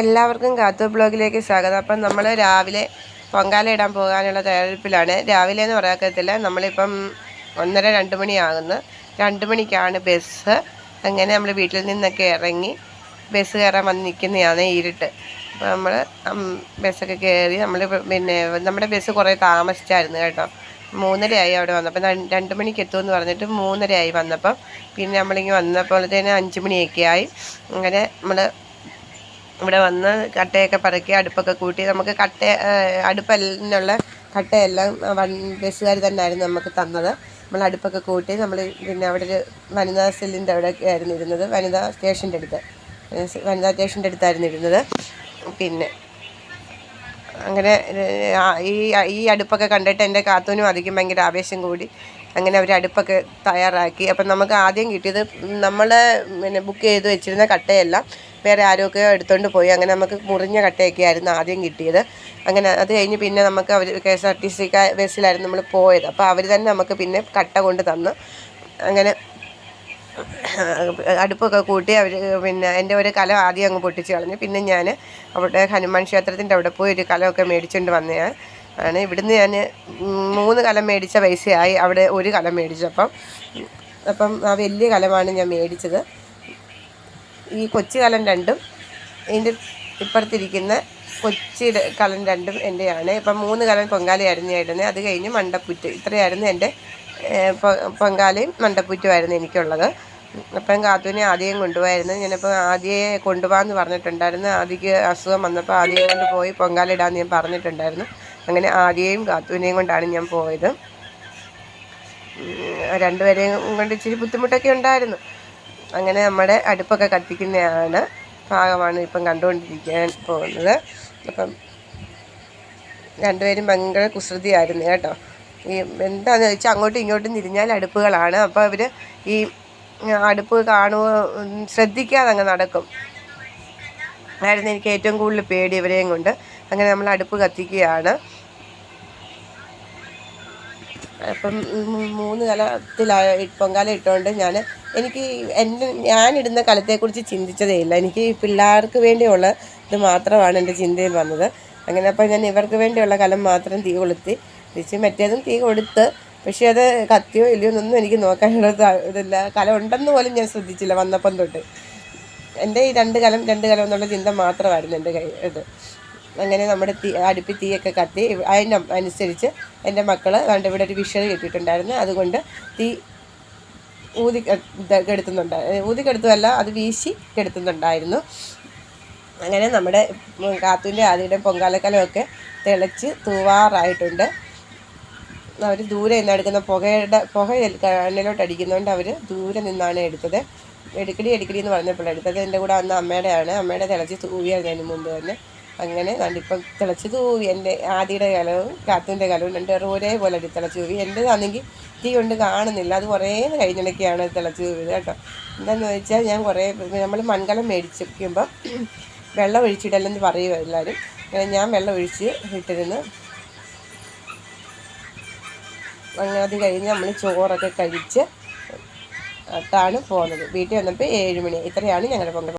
എല്ലാവർക്കും കാത്തു ബ്ലോഗിലേക്ക് സ്വാഗതം. അപ്പം നമ്മൾ രാവിലെ പൊങ്കാല ഇടാൻ പോകാനുള്ള തയ്യാറെടുപ്പിലാണ്. രാവിലെ എന്ന് പറയാക്കത്തില്ല നമ്മളിപ്പം ഒന്നര രണ്ട് മണിയാകുന്നു. രണ്ട് മണിക്കാണ് ബസ് അങ്ങനെ നമ്മൾ വീട്ടിൽ നിന്നൊക്കെ ഇറങ്ങി ബസ് കയറാൻ വന്ന് നിൽക്കുന്നതാണ് ഇരുട്ട്. അപ്പോൾ നമ്മൾ ബസ്സൊക്കെ കയറി നമ്മൾ പിന്നെ നമ്മുടെ ബസ് കുറേ താമസിച്ചായിരുന്നു കേട്ടോ. മൂന്നരയായി അവിടെ വന്നപ്പോൾ രണ്ട് മണിക്ക് എത്തുമെന്ന് പറഞ്ഞിട്ട് മൂന്നരയായി വന്നപ്പം. പിന്നെ നമ്മളിങ്ങനെ തന്നെ അഞ്ച് മണിയൊക്കെ ആയി. അങ്ങനെ നമ്മൾ ഇവിടെ വന്ന് കട്ടയൊക്കെ പറക്കി അടുപ്പൊക്കെ കൂട്ടി. നമുക്ക് കട്ട അടുപ്പിനുള്ള കട്ടയെല്ലാം വൺ ബസ്സുകാർ തന്നെയായിരുന്നു നമുക്ക് തന്നത്. നമ്മൾ അടുപ്പൊക്കെ കൂട്ടി നമ്മൾ പിന്നെ അവിടെ ഒരു വനിതാ സെല്ലിന്റെ അവിടെ ആയിരുന്നു ഇരുന്നത്. വനിതാ സ്റ്റേഷന്റെ അടുത്ത്. വനിതാ സ്റ്റേഷന്റെ അടുത്തായിരുന്നു ഇരുന്നത്. പിന്നെ അങ്ങനെ ഈ ഈ അടുപ്പൊക്കെ കണ്ടിട്ട് എന്റെ കാത്തൂനും അധികം ഭയങ്കര ആവേശം കൂടി. അങ്ങനെ അവർ അടുപ്പൊക്കെ തയ്യാറാക്കി. അപ്പം നമുക്ക് ആദ്യം കിട്ടിയത് നമ്മൾ പിന്നെ ബുക്ക് ചെയ്ത് വെച്ചിരുന്ന കട്ടയെല്ലാം. വേറെ ആരൊക്കെ എടുത്തുകൊണ്ട് പോയി. അങ്ങനെ നമുക്ക് മുറിഞ്ഞ കട്ടയൊക്കെ ആയിരുന്നു ആദ്യം കിട്ടിയത്. അങ്ങനെ അത് കഴിഞ്ഞ് പിന്നെ നമുക്ക് അവർ K S R T C ബസ്സിലായിരുന്നു നമ്മൾ പോയത്. അപ്പോൾ അവർ തന്നെ നമുക്ക് പിന്നെ കട്ട കൊണ്ട് തന്നു. അങ്ങനെ അടുപ്പൊക്കെ കൂട്ടി അവർ പിന്നെ എന്റെ ഒരു കലം ആദ്യം അങ്ങ് പൊട്ടിച്ച് കളഞ്ഞു. പിന്നെ ഞാൻ അവിടെ ഹനുമാൻ ക്ഷേത്രത്തിന്റെ അവിടെ പോയി ഒരു കലമൊക്കെ മേടിച്ചുകൊണ്ട് വന്നതാണ് ആണ് ഇവിടുന്ന് ഞാൻ മൂന്ന് കലം മേടിച്ച പൈസയായി അവിടെ ഒരു കലം മേടിച്ചപ്പം. അപ്പം ആ വലിയ കലമാണ് ഞാൻ മേടിച്ചത്. ഈ കൊച്ചു കലം രണ്ടും ഇതിന്റെ ഇപ്പുറത്തിരിക്കുന്ന കൊച്ചി കലം രണ്ടും എന്റെയാണ്. ഇപ്പം മൂന്ന് കലം പൊങ്കാലയായിരുന്നു ഞാൻ ഇടുന്നത്. അത് കഴിഞ്ഞ് മണ്ടപ്പുറ്റ്. ഇത്രയായിരുന്നു എന്റെ പൊങ്കാലയും മണ്ടപ്പുറ്റുമായിരുന്നു എനിക്കുള്ളത്. അപ്പം കാത്തുവിനെ ആദ്യം കൊണ്ടുപോയായിരുന്നു. ഞാനിപ്പോൾ ആദ്യയെ കൊണ്ടുപോകാമെന്ന് പറഞ്ഞിട്ടുണ്ടായിരുന്നു. ആദ്യക്ക് അസുഖം വന്നപ്പോൾ ആദ്യം കൊണ്ട് പോയി പൊങ്കാല ഇടാമെന്ന് ഞാൻ പറഞ്ഞിട്ടുണ്ടായിരുന്നു. അങ്ങനെ ആദ്യയും കാത്തുവിനെയും കൊണ്ടാണ് ഞാൻ പോയത്. രണ്ടുപേരെയും കൊണ്ട് ഇച്ചിരി ബുദ്ധിമുട്ടൊക്കെ ഉണ്ടായിരുന്നു. അങ്ങനെ നമ്മുടെ അടുപ്പൊക്കെ കത്തിക്കുന്നതാണ് ഭാഗമാണ് ഇപ്പം കണ്ടുകൊണ്ടിരിക്കാൻ പോകുന്നത്. അപ്പം രണ്ടുപേരും ഭയങ്കര കുസൃതിയായിരുന്നു കേട്ടോ. ഈ എന്താണെന്ന് വെച്ചാൽ അങ്ങോട്ടും ഇങ്ങോട്ടും തിരിഞ്ഞാൽ അടുപ്പുകളാണ്. അപ്പോൾ അവർ ഈ അടുപ്പ് കാണുക ശ്രദ്ധിക്കാതെ അങ്ങ് നടക്കും. ആയിരുന്നു എനിക്ക് ഏറ്റവും കൂടുതൽ പേടി ഇവരെയും കൊണ്ട്. അങ്ങനെ നമ്മൾ അടുപ്പ് കത്തിക്കുകയാണ്. അപ്പം മൂന്ന് കലത്തിലായ പൊങ്കാല ഇട്ടുകൊണ്ട് ഞാൻ എനിക്ക് എന്റെ ഞാനിടുന്ന കലത്തെക്കുറിച്ച് ചിന്തിച്ചതേ ഇല്ല എനിക്ക് പിള്ളേർക്ക് വേണ്ടിയുള്ള ഇത് മാത്രമാണ് എന്റെ ചിന്തയിൽ വന്നത്. അങ്ങനെ അപ്പോൾ ഞാൻ ഇവർക്ക് വേണ്ടിയുള്ള കലം മാത്രം തീ കൊളുത്തി തിരിച്ച് മറ്റേതും തീ കൊടുത്ത് പക്ഷേ അത് കത്തിയോ ഇല്ലയോ എന്നൊന്നും എനിക്ക് നോക്കാനുള്ള ഇതില്ല. കലം ഉണ്ടെന്ന് പോലും ഞാൻ ശ്രദ്ധിച്ചില്ല വന്നപ്പം തൊട്ട്. എന്റെ ഈ രണ്ട് കലം രണ്ട് കലം എന്നുള്ള ചിന്ത മാത്രമായിരുന്നു എന്റെ കൈ ഇത്. അങ്ങനെ നമ്മുടെ തീ അടുപ്പി തീയൊക്കെ കത്തി അതിനനുസരിച്ച് എന്റെ മക്കൾ വേണ്ട ഇവിടെ ഒരു വിഷൽ കിട്ടിയിട്ടുണ്ടായിരുന്നു. അതുകൊണ്ട് തീ ഊതി കെടുത്തുന്നുണ്ട്. ഊതി കെടുത്തുമല്ല അത് വീശി കെടുത്തുന്നുണ്ടായിരുന്നു. അങ്ങനെ നമ്മുടെ കാത്തുവിന്റെ ആദ്യയുടെ പൊങ്കാലക്കലമൊക്കെ തിളച്ച് തൂവാറായിട്ടുണ്ട്. അവർ ദൂരെ നിന്ന് എടുക്കുന്ന പുകയുടെ പുക കണ്ണിലോട്ട് അടിക്കുന്നതുകൊണ്ട് അവർ ദൂരെ നിന്നാണ് എടുത്തത്. എടുക്കടി എടുക്കടി എന്ന് പറഞ്ഞപ്പോൾ എടുത്തത്. എന്റെ കൂടെ വന്ന അമ്മയുടെയാണ്. അമ്മയുടെ തിളച്ച് തൂവിയായിരുന്നു അതിന് മുമ്പ് തന്നെ. അങ്ങനെ കണ്ടിപ്പം തിളച്ച് തൂവി. എന്റെ ആദിയുടെ കലവും കാത്തൂന്റെ കലവും രണ്ടുപേരും ഒരേപോലെ തിളച്ച് തൂവി. എന്റേതാണെങ്കിൽ തീ കൊണ്ട് കാണുന്നില്ല. അത് കുറേ കഴിഞ്ഞിടയ്ക്കാണ് തിളച്ച് വീഴുന്നത് കേട്ടോ. എന്താണെന്ന് വെച്ചാൽ ഞാൻ കുറേ നമ്മൾ മൺകലം മേടിച്ച് വയ്ക്കുമ്പോൾ വെള്ളം ഒഴിച്ചിടല്ലെന്ന് പറയും എല്ലാവരും. ഞാൻ വെള്ളം ഒഴിച്ച് ഇട്ടിരുന്ന് അങ്ങനെ അത് കഴിഞ്ഞ് നമ്മൾ ചോറൊക്കെ കഴിച്ച് ട്ടാണ് പോകുന്നത് വീട്ടിൽ വന്നപ്പോൾ ഏഴ് മണി ഇത്രയാണ് ഞങ്ങളുടെ പൊങ്കൽ.